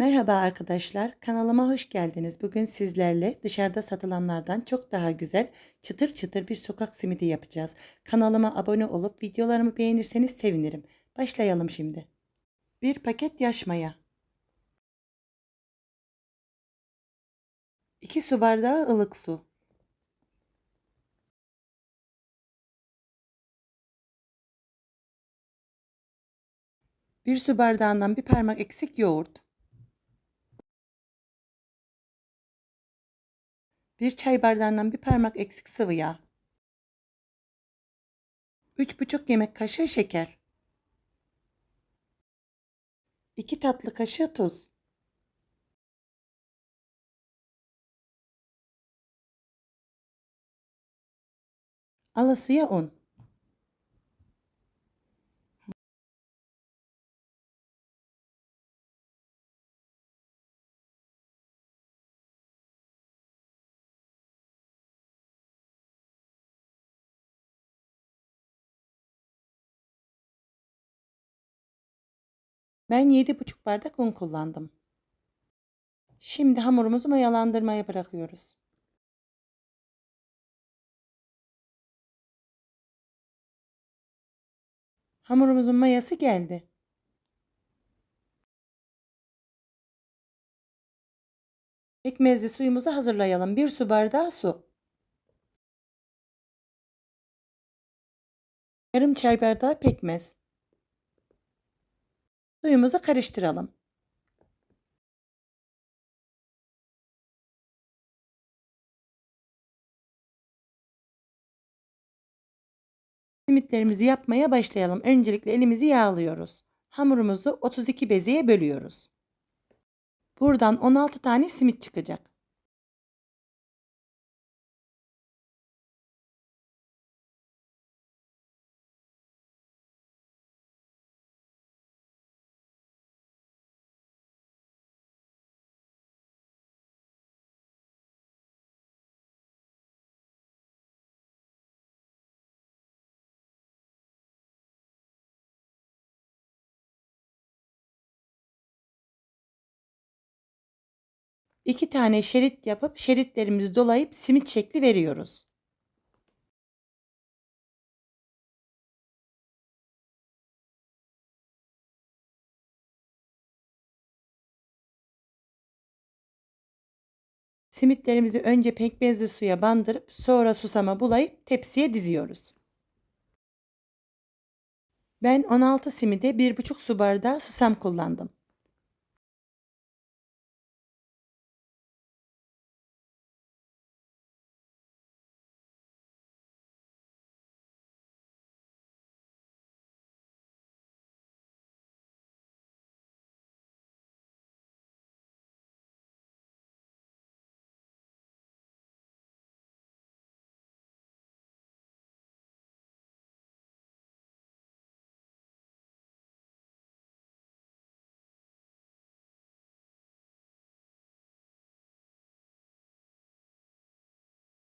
Merhaba arkadaşlar, kanalıma hoş geldiniz. Bugün sizlerle dışarıda satılanlardan çok daha güzel çıtır çıtır bir sokak simidi yapacağız. Kanalıma abone olup videolarımı beğenirseniz sevinirim. Başlayalım şimdi. Bir paket yaş maya. 2 su bardağı ılık su. Bir su bardağından bir parmak eksik yoğurt. Bir çay bardağından bir parmak eksik sıvı yağ. 3,5 yemek kaşığı şeker. 2 tatlı kaşığı tuz. Alasıya un. Ben 7,5 bardak un kullandım. Şimdi hamurumuzu mayalandırmaya bırakıyoruz. Hamurumuzun mayası geldi. Pekmezli suyumuzu hazırlayalım. Bir su bardağı su. Yarım çay bardağı pekmez. Suyumuzu karıştıralım. Simitlerimizi yapmaya başlayalım. Öncelikle elimizi yağlıyoruz. Hamurumuzu 32 bezeye bölüyoruz. Buradan 16 tane simit çıkacak. İki tane şerit yapıp şeritlerimizi dolayıp simit şekli veriyoruz. Simitlerimizi önce pekmezli suya bandırıp sonra susama bulayıp tepsiye diziyoruz. Ben 16 simide 1,5 su bardağı susam kullandım.